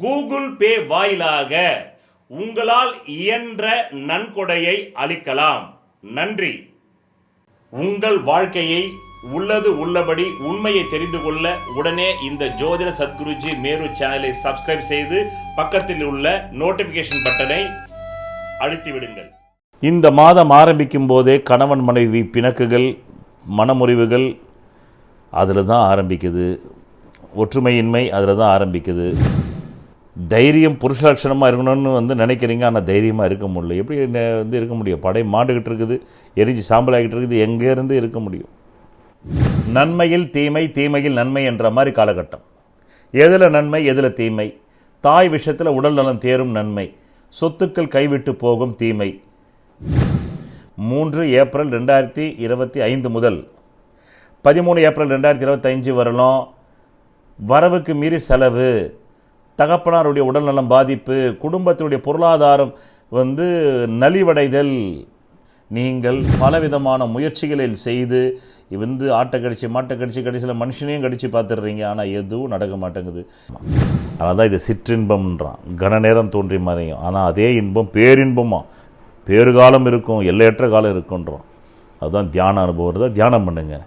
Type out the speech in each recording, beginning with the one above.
Google Pay வாயிலாக உங்களால் இயன்ற நன்கொடையை அளிக்கலாம். நன்றி. உங்கள் வாழ்க்கையை உள்ளது உள்ளபடி உண்மையை தெரிந்து கொள்ள உடனே இந்த ஜோதிட சத்குருஜி மேரு சேனலை சப்ஸ்கிரைப் செய்து பக்கத்தில் உள்ள நோட்டிபிகேஷன் பட்டனை அழுத்தி விடுங்கள் இந்த மாதம் ஆரம்பிக்கும் போதே கணவன் மனைவி பிணக்குகள் மனமுறிவுகள் அதில் தான் ஆரம்பிக்குது. ஒற்றுமையின்மை அதில் தான் ஆரம்பிக்குது. தைரியம் புருஷ லட்சணமாக இருக்கணும்னு வந்து நினைக்கிறீங்க ஆனால் தைரியமாக இருக்க முடியல. எப்படி வந்து இருக்க முடியும்? படை மாண்டுகிட்டு இருக்குது எரிஞ்சு சாம்பலாகிட்டு இருக்குது எங்கேருந்து இருக்க முடியும்? நன்மையில் தீமை தீமையில் நன்மை என்ற மாதிரி காலகட்டம். எதில் நன்மை எதில் தீமை? தாய் விஷயத்தில் உடல் நலம் தேரும் நன்மை. சொத்துக்கள் கைவிட்டு போகும் தீமை. மூன்று ஏப்ரல் ரெண்டாயிரத்தி இருபத்தி ஐந்து முதல் பதிமூணு ஏப்ரல் ரெண்டாயிரத்தி இருபத்தஞ்சு வரலும் வரவுக்கு மீறி செலவு. தகப்பனாருடைய உடல்நலம் பாதிப்பு குடும்பத்தினுடைய பொருளாதாரம் வந்து நலிவடைதல் நீங்கள் பலவிதமான முயற்சிகளில் செய்து வந்து ஆட்டை கடிச்சு மாட்டை கடிச்சு கடைசியில் மனுஷனையும் கடிச்சு பார்த்துடுறீங்க. ஆனால் எதுவும் நடக்க மாட்டேங்குது. அதனால் தான் இது சிற்றின்பம்ன்றான். கன நேரம் தோன்றி மறையும். ஆனால் அதே இன்பம் பேரின்பமாக பேறு காலம் இருக்கும் எல்லையற்ற காலம் இருக்குன்றோம் அதுதான் தியான அனுபவம். தான் தியானம் பண்ணுங்கள்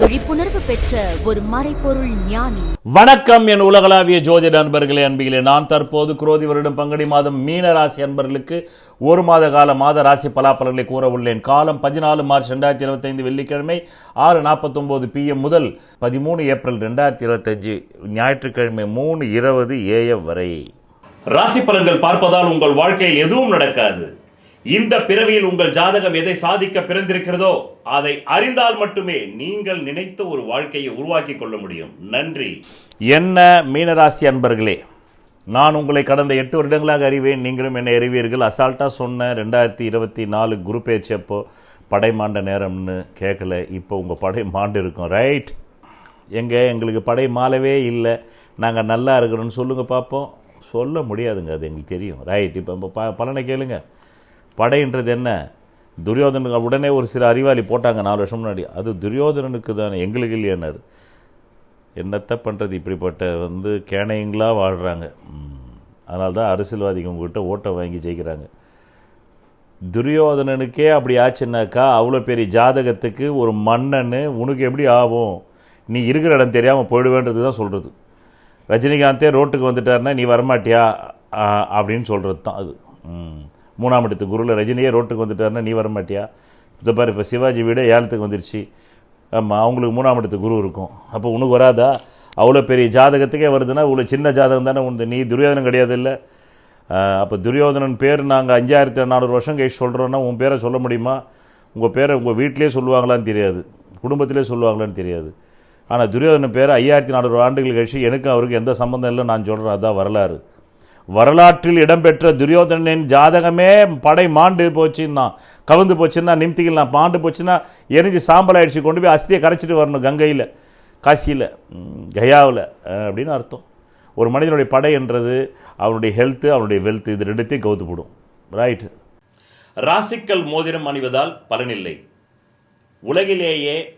விழிப்புணர்வு பெற்ற ஒரு மறைபொருள் ஞானி. வணக்கம் என் உலகளாவிய ஜோதிட அன்பர்களே அன்பிகளே. நான் தற்போது குரோதி வருடம் பங்குனி மாதம் மீன ராசி அன்பர்களுக்கு ஒரு மாத கால மாத ராசி பலாபலன்களை கூற உள்ளேன் காலம் பதினாலு மார்ச் ரெண்டாயிரத்தி இருபத்தைந்து வெள்ளிக்கிழமை ஆறு நாற்பத்தொம்போது பிஎம் முதல் பதிமூணு ஏப்ரல் ரெண்டாயிரத்தி இருபத்தஞ்சு ஞாயிற்றுக்கிழமை மூணு இருபது ஏஎம் வரை. ராசி பலன்கள் பார்ப்பதால் உங்கள் வாழ்க்கையில் எதுவும் நடக்காது. இந்த பிறவியில் உங்கள் ஜாதகம் எதை சாதிக்க பிறந்திருக்கிறதோ அதை அறிந்தால் மட்டுமே நீங்கள் நினைத்த ஒரு வாழ்க்கையை உருவாக்கி கொள்ள முடியும். நன்றி. என்ன மீனராசி அன்பர்களே நான் உங்களை கடந்த எட்டு வருடங்களாக அறிவேன். நீங்களும் என்னை அறிவீர்கள். அசால்ட்டாக சொன்ன ரெண்டாயிரத்தி இருபத்தி நாலு குரு பேச்சப்போ படை மாண்ட நேரம்னு கேட்கல இப்போ உங்கள் படை மாண்டு இருக்கும். ரைட் எங்கே? எங்களுக்கு படை மாலவே இல்லை. நாங்கள் நல்லா இருக்கிறோன்னு சொல்லுங்கள் பார்ப்போம் சொல்ல முடியாதுங்க அது எங்களுக்கு தெரியும். ரைட் இப்போ இப்போ ப பலனை கேளுங்கள் படைன்றது என்ன துரியோதனுக்கு உடனே ஒரு சில அறிவாளி போட்டாங்க நாலு வருஷம் முன்னாடி. அது துரியோதனனுக்கு தானே எங்களுக்கு இல்லையானார் என்னத்தை பண்ணுறது இப்படிப்பட்ட வந்து கேனைங்களாக வாழ்கிறாங்க அதனால தான் அரசியல்வாதிகள் உங்கள்கிட்ட ஓட்டை வாங்கி ஜெயிக்கிறாங்க. துரியோதனனுக்கே அப்படி ஆச்சுன்னாக்கா அவ்வளோ பெரிய ஜாதகத்துக்கு ஒரு மன்னன்னு உனக்கு எப்படி ஆகும்? நீ இருக்கிற இடம் தெரியாமல் போயிடுவேன்றது தான் சொல்கிறது ரஜினிகாந்தே ரோட்டுக்கு வந்துட்டார்னா நீ வரமாட்டியா? ஆ, அப்படின்னு சொல்கிறது தான் அது. ம். மூணாம் இடத்து குருவில் ரஜினியே ரோட்டுக்கு வந்துட்டாருன்னா நீ வரமாட்டியா இதை பாரு இப்போ சிவாஜி வீடு ஏழத்துக்கு வந்துருச்சு. ஆமாம் அவங்களுக்கு மூணாம் இடத்து குரு இருக்கும். அப்போ உனக்கு வராதா? அவ்வளோ பெரிய ஜாதகத்துக்கே வருதுன்னா இவ்வளோ சின்ன ஜாதகம் தானே உண்டு. நீ துரியோதனம் கிடையாது இல்லை அப்போ துரியோதனன் பேர் நாங்கள் அஞ்சாயிரத்தி நானூறு வருஷம் கழிச்சு சொல்கிறோன்னா உன் பேரை சொல்ல முடியுமா? உங்கள் பேரை உங்கள் வீட்டிலே சொல்லுவாங்களான்னு தெரியாது. குடும்பத்திலே சொல்லுவாங்களான்னு தெரியாது. ஆனால் துரியோதனன் பேர் ஐயாயிரத்தி நானூறு ஆண்டுகள் கழிச்சு எனக்கும் அவருக்கு எந்த சம்மந்தம் இல்லை நான் சொல்கிறேன் அதான் வரலாறு. வரலாற்றில் இடம்பெற்ற துரியோதனனின் ஜாதகமே படை மாண்டு போச்சுன்னா கவுந்து போச்சுன்னா நிமித்திகள் பாண்டு போச்சுன்னா எரிஞ்சு சாம்பல் ஆயிடுச்சு கொண்டு போய் அஸ்தியை கரைச்சிட்டு வரணும் கங்கையில் காசியில் கயாவில் அப்படின்னு அர்த்தம். ஒரு மனிதனுடைய படை என்றது அவனுடைய ஹெல்த்து அவனுடைய வெல்த்து இது ரெண்டுத்தையும் கவுத்து போடும் ராசிக்கல் மோதிரம் அணிவதால் பலனில்லை உலகிலேயே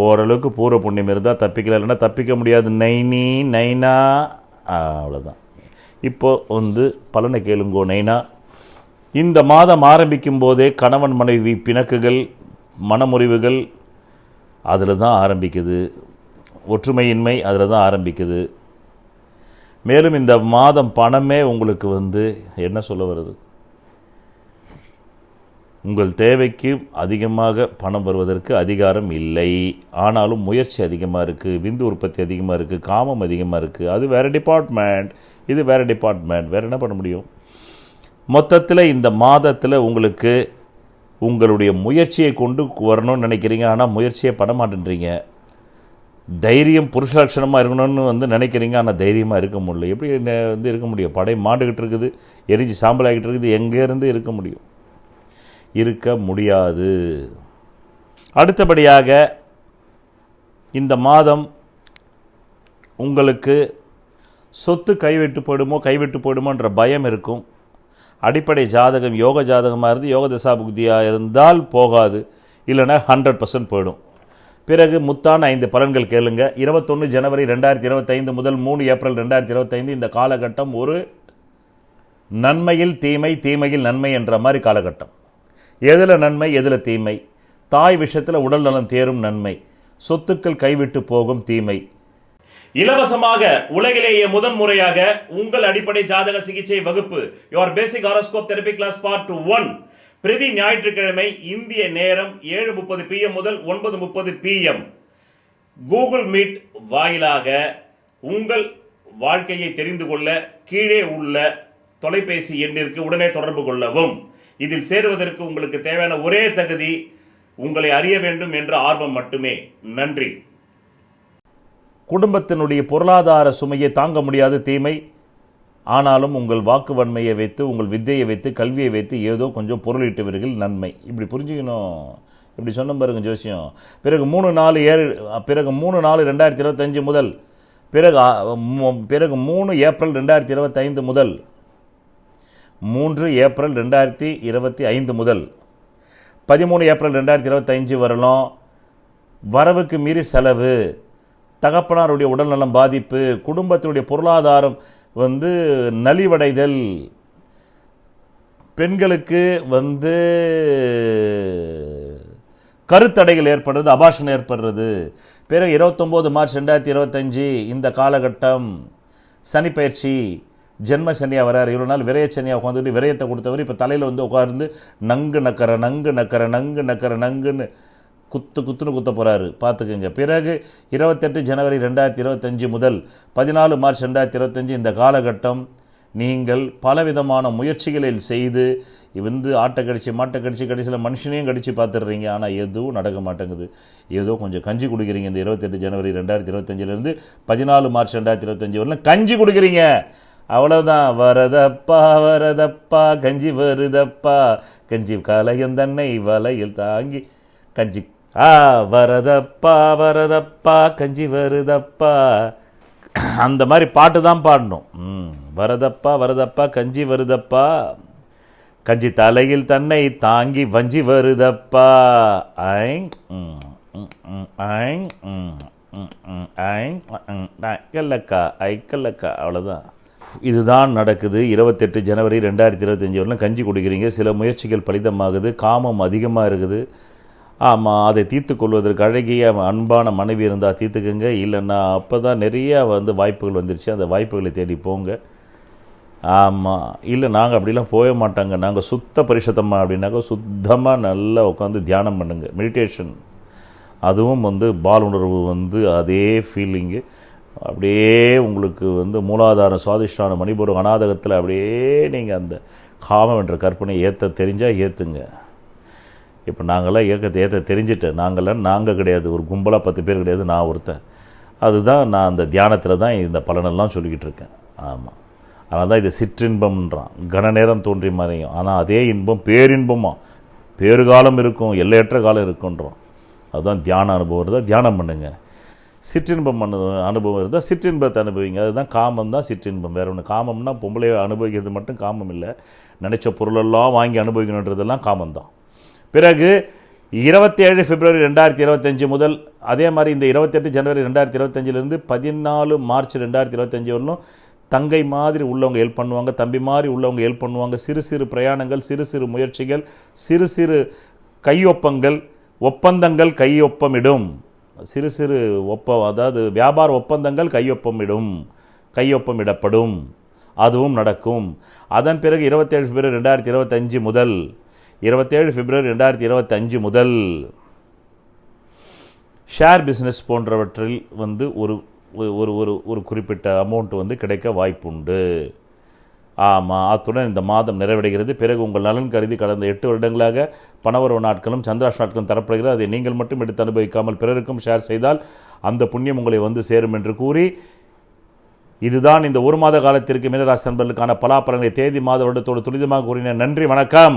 ஓரளவுக்கு பூர்வ புண்ணியம் இருந்தால் தப்பிக்கல இல்லைன்னா தப்பிக்க முடியாது. நைனி நைனா அவ்வளோதான் இப்போது வந்து பலனை கேளுங்கோ நைனா. இந்த மாதம் ஆரம்பிக்கும் போதே கணவன் மனைவி பிணக்குகள் மனமுறிவுகள் அதில் தான் ஆரம்பிக்குது. ஒற்றுமையின்மை அதில் தான் ஆரம்பிக்குது. மேலும் இந்த மாதம் பணமே உங்களுக்கு வந்து என்ன சொல்ல வருது? உங்கள் தேவைக்கு அதிகமாக பணம் வருவதற்கு அதிகாரம் இல்லை. ஆனாலும் முயற்சி அதிகமாக இருக்குது விந்து உற்பத்தி அதிகமாக இருக்குது காமம் அதிகமாக இருக்குது அது வேறு டிபார்ட்மெண்ட் இது வேறு டிபார்ட்மெண்ட் வேறு என்ன பண்ண முடியும்? மொத்தத்தில் இந்த மாதத்தில் உங்களுக்கு உங்களுடைய முயற்சியை கொண்டு வரணும்னு நினைக்கிறீங்க. ஆனால் முயற்சியை பண்ண மாட்டேன்றீங்க. தைரியம் புருஷ லட்சணமாக இருக்கணும்னு வந்து நினைக்கிறீங்க. ஆனால் தைரியமாக இருக்க முடியல. எப்படி வந்து இருக்க முடியும்? படை மாண்டுக்கிட்டு இருக்குது எரிஞ்சு சாம்பல் ஆகிட்டு இருக்குது எங்கேருந்து இருக்க முடியும்? இருக்க முடியாது. அடுத்தபடியாக இந்த மாதம் உங்களுக்கு சொத்து கைவிட்டு போயிடுமோ கைவிட்டு போயிடுமோன்ற பயம் இருக்கும். அடிப்படை ஜாதகம் யோக ஜாதகமாக இருந்து யோக தசாபுக்தியாக இருந்தால் போகாது. இல்லைன்னா ஹண்ட்ரட் பர்சன்ட் போயிடும். பிறகு முத்தான ஐந்து பலன்கள் கேளுங்க. இருபத்தொன்று ஜனவரி ரெண்டாயிரத்தி இருபத்தைந்து முதல் மூணு ஏப்ரல் ரெண்டாயிரத்தி இருபத்தைந்து இந்த காலகட்டம் ஒரு நன்மையில் தீமை தீமையில் நன்மை என்ற மாதிரி காலகட்டம். எதில் நன்மை எதில் தீமை? தாய் விஷயத்தில் உடல் நலம் தேரும் நன்மை. சொத்துக்கள் கைவிட்டு போகும் தீமை. இலவசமாக உலகிலேயே முதன் முறையாக உங்கள் அடிப்படை ஜாதக சிகிச்சை வகுப்பு your basic horoscope therapy class part one பிரதி ஞாயிற்றுக்கிழமை இந்திய நேரம் ஏழு முப்பது பிஎம் முதல் ஒன்பது முப்பது பிஎம் கூகுள் மீட் வாயிலாக உங்கள் வாழ்க்கையை தெரிந்து கொள்ள கீழே உள்ள தொலைபேசி எண்ணிற்கு உடனே தொடர்பு கொள்ளவும். இதில் சேருவதற்கு உங்களுக்கு தேவையான ஒரே தகுதி உங்களை அறிய வேண்டும் என்ற ஆர்வம் மட்டுமே. நன்றி. குடும்பத்தினுடைய பொருளாதார சுமையை தாங்க முடியாத தீமை. ஆனாலும் உங்கள் வாக்கு வன்மையை வைத்து உங்கள் வித்தையை வைத்து கல்வியை வைத்து ஏதோ கொஞ்சம் பொருளீட்டுவீர்கள். நன்மை. இப்படி புரிஞ்சுக்கணும். இப்படி சொன்ன பாருங்க ஜோசியம். பிறகு மூணு நாலு ஏழு பிறகு மூணு நாலு ரெண்டாயிரத்தி இருபத்தஞ்சு முதல் பிறகு பிறகு மூணு ஏப்ரல் ரெண்டாயிரத்தி இருபத்தைந்து முதல் மூன்று ஏப்ரல் ரெண்டாயிரத்தி இருபத்தி ஐந்து முதல் பதிமூணு ஏப்ரல் ரெண்டாயிரத்தி இருபத்தஞ்சு வரலும் வரவுக்கு மீறி செலவு தகப்பனாருடைய உடல்நலம் பாதிப்பு குடும்பத்தினுடைய பொருளாதாரம் வந்து நலிவடைதல் பெண்களுக்கு வந்து கருத்தடைகள் ஏற்படுறது அபாஷன் ஏற்படுறது. பிறகு இருபத்தொம்போது மார்ச் ரெண்டாயிரத்தி இருபத்தஞ்சி இந்த காலகட்டம் சனிப்பயிற்சி ஜென்ம சனியாக வராரு. இவ்வளோ நாள் விரைய சனியாக உட்காந்துட்டு விரயத்தை கொடுத்தவர் இப்போ தலையில் வந்து உட்கார்ந்து நங்கு நக்கர நங்கு நக்கர நங்கு நக்கர நங்குன்னு குத்து குத்துன்னு குத்த போகிறாரு பார்த்துக்குங்க. பிறகு இருபத்தெட்டு ஜனவரி ரெண்டாயிரத்தி இருபத்தஞ்சி முதல் பதினாலு மார்ச் ரெண்டாயிரத்தி இருபத்தஞ்சி இந்த காலகட்டம் நீங்கள் பலவிதமான முயற்சிகளில் செய்து வந்து ஆட்டை கடிச்சு மாட்டை கடிச்சு கடைசியில் மனுஷனையும் கடிச்சு பார்த்துடுறீங்க. ஆனால் எதுவும் நடக்க மாட்டேங்குது. ஏதோ கொஞ்சம் கஞ்சி குடிக்கிறீங்க இந்த இருபத்தெட்டு ஜனவரி ரெண்டாயிரத்தி இருபத்தஞ்சிலேருந்து பதினாலு மார்ச் ரெண்டாயிரத்தி இருபத்தஞ்சி வரலாம் கஞ்சி குடிக்கிறீங்க. அவ்வளவுதான். வரதப்பா வரதப்பா கஞ்சி வருதப்பா. கஞ்சி கலையும் தன்னை வலையில் தாங்கி கஞ்சி ஆ வரதப்பா வரதப்பா கஞ்சி வருதப்பா. அந்த மாதிரி பாட்டு தான் பாடணும். ம் வரதப்பா வரதப்பா கஞ்சி வருதப்பா. கஞ்சி தலையில் தன்னை தாங்கி வஞ்சி வருதப்பா. ஐங் ம், ம், ம், ஐங் ம், ம், ம், ஐங் ம், ஐக்கல்லக்கா ஐக்கல்லக்கா அவ்வளோதான் இதுதான் நடக்குது. இருபத்தெட்டு ஜனவரி ரெண்டாயிரத்தி இருபத்தஞ்சி வரலாம் கஞ்சி குடிக்கிறீங்க. சில முயற்சிகள் பலிதமாகுது. காமம் அதிகமாக இருக்குது. ஆமாம் அதை தீர்த்து கொள்வதற்கு அழகிய அன்பான மனைவி இருந்தால் தீர்த்துக்குங்க. இல்லைன்னா அப்போ தான் நிறையா வந்து வாய்ப்புகள் வந்துருச்சு. அந்த வாய்ப்புகளை தேடி போங்க. ஆமாம் இல்லை நாங்கள் அப்படிலாம் போக மாட்டாங்க. நாங்கள் சுத்த பரிசுத்தமாக அப்படின்னாக்கா சுத்தமாக நல்லா உட்காந்து தியானம் பண்ணுங்கள் மெடிடேஷன் அதுவும் வந்து பால் உணர்வு வந்து அதே ஃபீலிங்கு அப்படியே உங்களுக்கு வந்து மூலாதாரம் சுவாதிஷ்டான மணிபூர் அநாதகத்தில் அப்படியே நீங்கள் அந்த காமம் என்ற கற்பனை ஏற்ற தெரிஞ்சால் ஏற்றுங்க இப்போ நாங்களாம் இயக்கத்தை ஏற்ற தெரிஞ்சுட்டு நாங்களாம் நாங்கள் கிடையாது. ஒரு கும்பலாக பத்து பேர் கிடையாது நான் ஒருத்தன். அதுதான் நான் அந்த தியானத்தில் தான் இந்த பலனெல்லாம் சொல்லிக்கிட்டு இருக்கேன். ஆமாம் அதனால் தான் இது சிற்றின்பம்ன்றான். கன நேரம் தோன்றி மறையும். ஆனால் அதே இன்பம் பேரின்பமாக பேறு காலம் இருக்கும் எல்லையற்ற காலம் இருக்குன்றோம். அதுதான் தியான அனுபவம். தான் தியானம் பண்ணுங்கள் சிற்றின்பம் அனு அனுபவம் இருந்தால் சிற்றின்பத்தை அனுபவிங்க. அதுதான் காமம் தான் சிற்றின்பம். வேற ஒன்று காமம்னா பொம்பளையை அனுபவிக்கிறது மட்டும் காமம் இல்லை. நினச்ச பொருளெல்லாம் வாங்கி அனுபவிக்கணுன்றதெல்லாம் காமம் தான். பிறகு இருபத்தேழு பிப்ரவரி ரெண்டாயிரத்தி இருபத்தஞ்சு முதல் அதே மாதிரி இந்த இருபத்தெட்டு ஜனவரி ரெண்டாயிரத்தி இருபத்தஞ்சிலேருந்து பதினாலு மார்ச் ரெண்டாயிரத்தி இருபத்தஞ்சி வரலும் தங்கை மாதிரி உள்ளவங்க ஹெல்ப் பண்ணுவாங்க தம்பி மாதிரி உள்ளவங்க ஹெல்ப் பண்ணுவாங்க. சிறு சிறு பிரயாணங்கள் சிறு சிறு முயற்சிகள் சிறு சிறு கையொப்பங்கள் ஒப்பந்தங்கள் கையொப்பமிடும். சிறு சிறு ஒப்ப அதாவது வியாபார ஒப்பந்தங்கள் கையொப்பமிடும் கையொப்பமிடப்படும். அதுவும் நடக்கும். அதன் பிறகு இருபத்தேழு பிப்ரவரி ரெண்டாயிரத்தி இருபத்தஞ்சு முதல் இருபத்தேழு பிப்ரவரி ரெண்டாயிரத்தி இருபத்தஞ்சு முதல் ஷேர் பிஸ்னஸ் போன்றவற்றில் வந்து ஒரு ஒரு- ஒரு ஒரு ஒரு குறிப்பிட்ட அமௌண்ட் வந்து கிடைக்க வாய்ப்புண்டு. ஆமாம் அத்துடன் இந்த மாதம் நிறைவடைகிறது. பிறகு உங்கள் நலன் கருதி கடந்த எட்டு வருடங்களாக பணவரவு நாட்களும் சந்திராஷ் நாட்களும் தரப்படுகிறது. அதை நீங்கள் மட்டும் எடுத்து அனுபவிக்காமல் பிறருக்கும் ஷேர் செய்தால் அந்த புண்ணியம் உங்களை வந்து சேரும் என்று கூறி இதுதான் இந்த ஒரு மாத காலத்திற்கு மீனராசி நண்பர்களுக்கான பலாபலங்களை தேதி மாத வருடத்தோடு துரிதமாக கூறினேன். நன்றி வணக்கம்.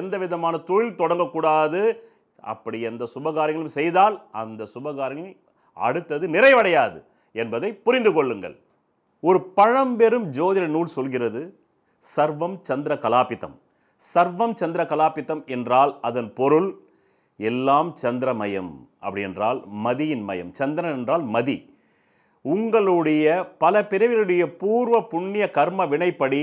எந்த விதமான தொழில் தொடங்கக்கூடாது. அப்படி எந்த சுபகாரியங்களும் செய்தால் அந்த சுபகாரியங்கள் அடுத்தது நிறைவடையாது என்பதை புரிந்து கொள்ளுங்கள். ஒரு பழம்பெரும் ஜோதிட நூல் சொல்கிறது சர்வம் சந்திர கலாபிதம் சர்வம் சந்திர கலாபிதம் என்றால் அதன் பொருள் எல்லாம் சந்திரமயம் அப்படி என்றால் மதியின் மயம். சந்திரன் என்றால் மதி. உங்களுடைய பல பிறவிகளுடைய பூர்வ புண்ணிய கர்ம வினைப்படி